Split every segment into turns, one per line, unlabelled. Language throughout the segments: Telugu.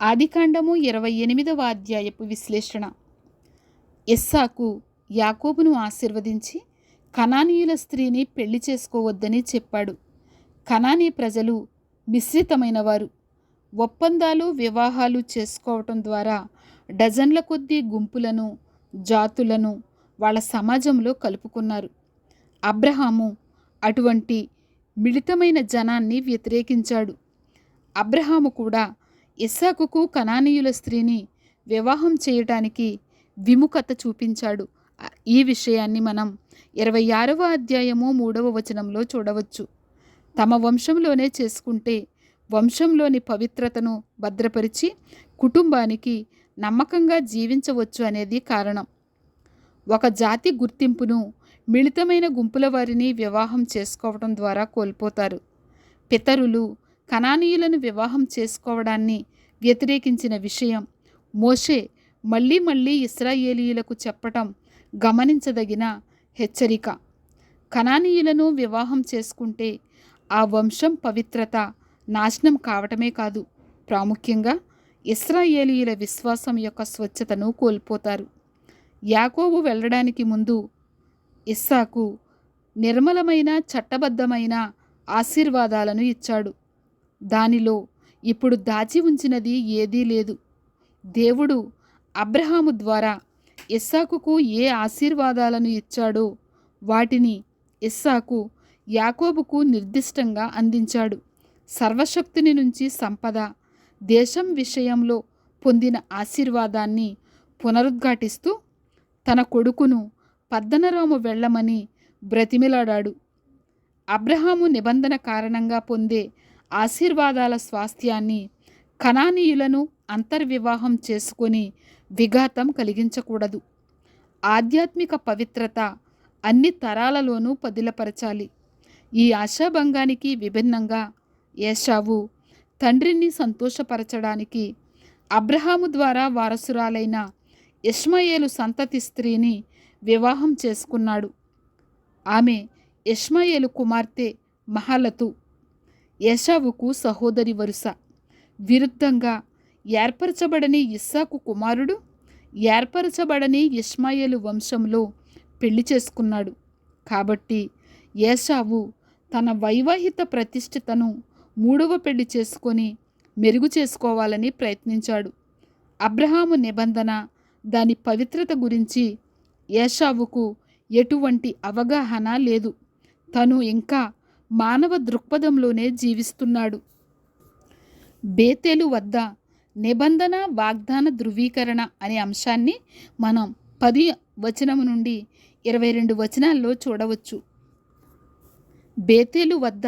ఆదికాండము ఇరవై ఎనిమిదవ అధ్యాయపు విశ్లేషణ. ఎస్సాకు యాకోబును ఆశీర్వదించి కనానీయుల స్త్రీని పెళ్ళి చేసుకోవద్దని చెప్పాడు. కనానీ ప్రజలు మిశ్రితమైన వారు ఒప్పందాలు వివాహాలు చేసుకోవటం ద్వారా డజన్ల కొద్దీ గుంపులను జాతులను వాళ్ళ సమాజంలో కలుపుకున్నారు. అబ్రహాము అటువంటి మిళితమైన జనాన్ని వ్యతిరేకించాడు. అబ్రహాము కూడా ఇస్సాకుకు కనానీయుల స్త్రీని వివాహం చేయటానికి విముఖత చూపించాడు. ఈ విషయాన్ని మనం ఇరవై ఆరవ అధ్యాయము మూడవ వచనంలో చూడవచ్చు. తమ వంశంలోనే చేసుకుంటే వంశంలోని పవిత్రతను భద్రపరిచి కుటుంబానికి నమ్మకంగా జీవించవచ్చు అనేది కారణం. ఒక జాతి గుర్తింపును మిళితమైన గుంపుల వారిని వివాహం చేసుకోవడం ద్వారా కోల్పోతారు. పితరులు కణానీయులను వివాహం చేసుకోవడాన్ని వ్యతిరేకించిన విషయం. మోషే మళ్ళీ మళ్ళీ ఇస్రాయేలీయులకు చెప్పటం గమనించదగిన హెచ్చరిక. కణానీయులను వివాహం చేసుకుంటే ఆ వంశం పవిత్రత నాశనం కావటమే కాదు. ప్రాముఖ్యంగా ఇస్రాయేలీయుల విశ్వాసం యొక్క స్వచ్ఛతను కోల్పోతారు. యాకోబు వెళ్ళడానికి ముందు ఇస్సాకు నిర్మలమైన చట్టబద్ధమైన ఆశీర్వాదాలను ఇచ్చాడు. దానిలో ఇప్పుడు దాచి ఉంచినది ఏదీ లేదు. దేవుడు అబ్రహాము ద్వారా ఇస్సాకుకు ఏ ఆశీర్వాదాలను ఇచ్చాడో వాటిని ఇస్సాకు యాకోబుకు నిర్దిష్టంగా అందించాడు. సర్వశక్తుని నుంచి సంపద దేశం విషయంలో పొందిన ఆశీర్వాదాన్ని పునరుద్ఘాటిస్తూ తన కొడుకును పద్దనరాము వెళ్ళమని బ్రతిమిలాడాడు. అబ్రహాము నిబంధన కారణంగా పొందే ఆశీర్వాదాల స్వాస్థ్యాన్ని కణానీయులను అంతర్వివాహం చేసుకొని విఘాతం కలిగించకూడదు. ఆధ్యాత్మిక పవిత్రత అన్ని తరాలలోనూ పదిలపరచాలి. ఈ ఆశాభంగానికి విభిన్నంగా ఏషావు తండ్రిని సంతోషపరచడానికి అబ్రహాము ద్వారా వారసురాలైన ఇష్మయేలు సంతతి స్త్రీని వివాహం చేసుకున్నాడు. ఆమె ఇష్మయేలు కుమార్తె మహలతు. ఏషావుకు సహోదరి వరుస. విరుద్ధంగా ఏర్పరచబడని ఇస్సాకు కుమారుడు ఏర్పరచబడని ఇష్మాయేలు వంశంలో పెళ్ళి చేసుకున్నాడు. కాబట్టి ఏషావు తన వైవాహిత ప్రతిష్ఠితను మూడవ పెళ్ళి చేసుకొని మెరుగు చేసుకోవాలని ప్రయత్నించాడు. అబ్రహాము నిబంధన దాని పవిత్రత గురించి ఏషావుకు ఎటువంటి అవగాహన లేదు. తను ఇంకా మానవ దృక్పథంలోనే జీవిస్తున్నాడు. బేతేలు వద్ద నిబంధన వాగ్దాన ధృవీకరణ అనే అంశాన్ని మనం పది వచనం నుండి ఇరవై రెండు వచనాల్లో చూడవచ్చు. బేతేలు వద్ద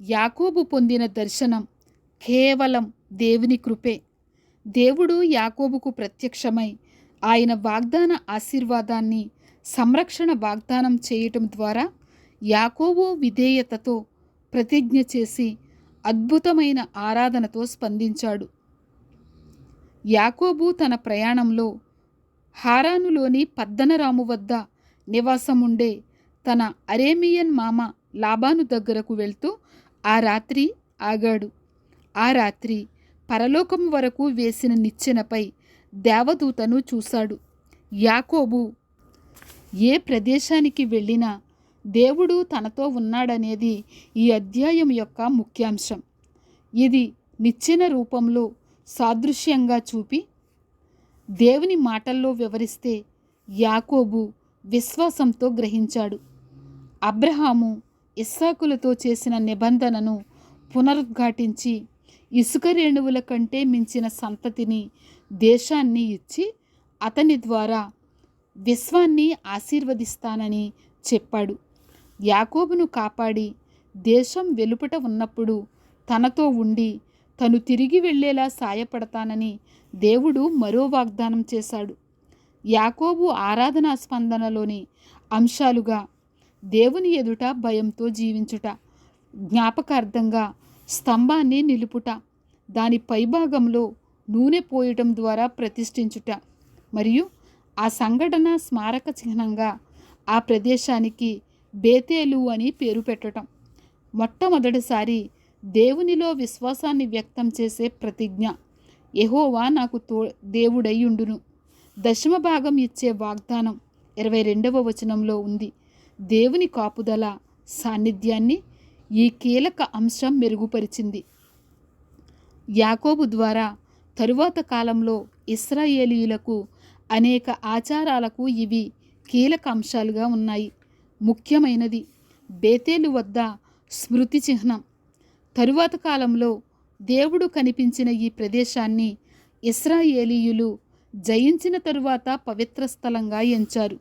యాకోబు పొందిన దర్శనం కేవలం దేవుని కృపే. దేవుడు యాకోబుకు ప్రత్యక్షమై ఆయన వాగ్దాన ఆశీర్వాదాన్ని సంరక్షణ వాగ్దానం చేయటం ద్వారా యాకోబు విధేయతతో ప్రతిజ్ఞ చేసి అద్భుతమైన ఆరాధనతో స్పందించాడు. యాకోబు తన ప్రయాణంలో హారానులోని పద్దనరాము వద్ద నివాసముండే తన అరేమియన్ మామ లాబాను దగ్గరకు వెళ్తూ ఆ రాత్రి ఆగాడు. ఆ రాత్రి పరలోకం వరకు వేసిన నిచ్చెనపై దేవదూతను చూశాడు. యాకోబు ఏ ప్రదేశానికి వెళ్ళినా దేవుడు తనతో ఉన్నాడనేది ఈ అధ్యాయం యొక్క ముఖ్యాంశం. ఇది నిచ్చిన రూపంలో సాదృశ్యంగా చూపి దేవుని మాటల్లో వివరిస్తే యాకోబు విశ్వాసంతో గ్రహించాడు. అబ్రహాము ఇస్సాకులతో చేసిన నిబంధనను పునరుద్ఘాటించి ఇసుక రేణువుల కంటే మించిన సంతతిని దేశాన్ని ఇచ్చి అతని ద్వారా విశ్వాన్ని ఆశీర్వదిస్తానని చెప్పాడు. యాకోబును కాపాడి దేశం వెలుపట ఉన్నప్పుడు తనతో ఉండి తను తిరిగి వెళ్ళేలా సాయపడతానని దేవుడు మరో వాగ్దానం చేశాడు. యాకోబు ఆరాధనా స్పందనలోని అంశాలుగా దేవుని ఎదుట భయంతో జీవించుట జ్ఞాపకార్థంగా స్తంభాన్ని నిలుపుట దాని పైభాగంలో నూనె పోయటం ద్వారా ప్రతిష్ఠించుట మరియు ఆ సంఘటన స్మారక చిహ్నంగా ఆ ప్రదేశానికి బేతేలు అని పేరు పెట్టడం మొట్టమొదటిసారి దేవునిలో విశ్వాసాన్ని వ్యక్తం చేసే ప్రతిజ్ఞ. ఎహోవా నాకు తో దేవుడయ్యుండును. దశమ భాగం ఇచ్చే వాగ్దానం ఇరవై రెండవ వచనంలో ఉంది. దేవుని కాపుదల సాన్నిధ్యాన్ని ఈ కీలక అంశం మెరుగుపరిచింది. యాకోబు ద్వారా తరువాత కాలంలో ఇస్రాయేలీయులకు అనేక ఆచారాలకు ఇవి కీలక అంశాలుగా ఉన్నాయి. ముఖ్యమైనది. బేతేలు వద్ద స్మృతి చిహ్నం. తరువాత కాలంలో దేవుడు కనిపించిన ఈ ప్రదేశాన్ని ఇస్రాయేలీయులు జయించిన తరువాత పవిత్ర స్థలంగా ఎంచారు.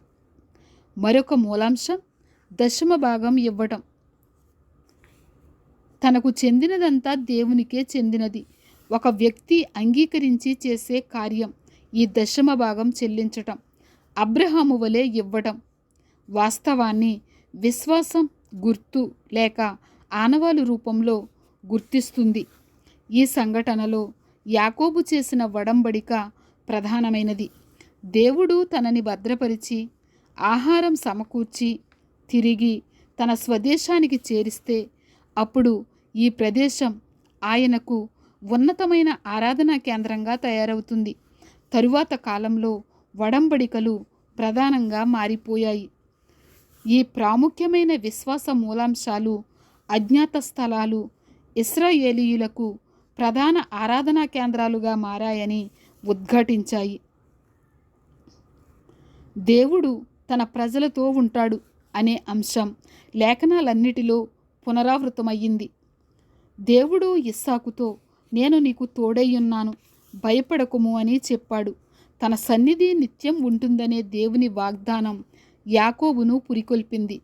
మరొక మూలాంశం దశమ భాగం ఇవ్వటం. తనకు చెందినదంతా దేవునికే చెందినది. ఒక వ్యక్తి అంగీకరించి చేసే కార్యం ఈ దశమ భాగం చెల్లించటం. అబ్రహాము వలె ఇవ్వటం. వాస్తవాన్ని విశ్వాసం గుర్తు లేక ఆనవాలు రూపంలో గుర్తిస్తుంది. ఈ సంఘటనలో యాకోబు చేసిన వడంబడిక ప్రధానమైనది. దేవుడు తనని భద్రపరిచి ఆహారం సమకూర్చి తిరిగి తన స్వదేశానికి చేరిస్తే అప్పుడు ఈ ప్రదేశం ఆయనకు ఉన్నతమైన ఆరాధనా కేంద్రంగా తయారవుతుంది. తరువాత కాలంలో వడంబడికలు ప్రధానంగా మారిపోయాయి. ఈ ప్రాముఖ్యమైన విశ్వాస మూలాంశాలు అజ్ఞాత స్థలాలు ఇస్రాయేలీయులకు ప్రధాన ఆరాధనా కేంద్రాలుగా మారాయని ఉద్ఘాటించాయి. దేవుడు తన ప్రజలతో ఉంటాడు అనే అంశం లేఖనాలన్నిటిలో పునరావృతమయ్యింది. దేవుడు ఇస్సాకుతో నేను నీకు తోడయ్యున్నాను భయపడకుము అని చెప్పాడు. తన సన్నిధి నిత్యం ఉంటుందనే దేవుని వాగ్దానం యాకోబును పురికొల్పింది.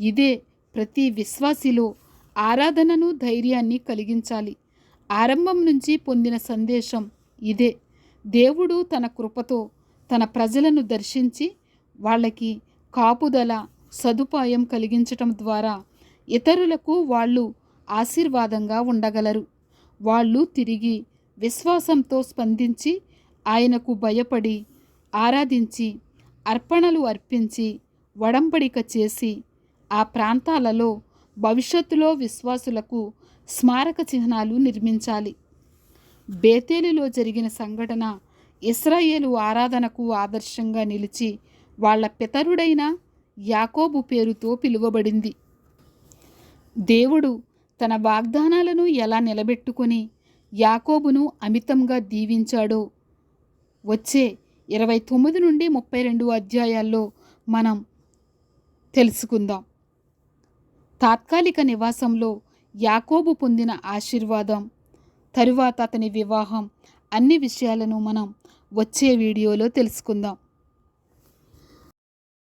ఇదే ప్రతి విశ్వాసిలో ఆరాధనను ధైర్యాన్ని కలిగించాలి. ఆరంభం నుంచి పొందిన సందేశం ఇదే. దేవుడు తన కృపతో తన ప్రజలను దర్శించి వాళ్ళకి కాపుదల సదుపాయం కలిగించటం ద్వారా ఇతరులకు వాళ్ళు ఆశీర్వాదంగా ఉండగలరు. వాళ్ళు తిరిగి విశ్వాసంతో స్పందించి ఆయనకు భయపడి ఆరాధించి అర్పణలు అర్పించి వడంబడిక చేసి ఆ ప్రాంతాలలో భవిష్యత్తులో విశ్వాసులకు స్మారక చిహ్నాలు నిర్మించాలి. బేతేలులో జరిగిన సంఘటన ఇస్రాయేలు ఆరాధనకు ఆదర్శంగా నిలిచి వాళ్ళ పితరుడైన యాకోబు పేరుతో పిలువబడింది. దేవుడు తన వాగ్దానాలను ఎలా నిలబెట్టుకొని యాకోబును అమితంగా దీవించాడో వచ్చే ఇరవై తొమ్మిది నుండి ముప్పై రెండు అధ్యాయాల్లో మనం తెలుసుకుందాం. తాత్కాలిక నివాసంలో యాకోబు పొందిన ఆశీర్వాదం తరువాత అతని వివాహం అన్ని విషయాలను మనం వచ్చే వీడియోలో తెలుసుకుందాం.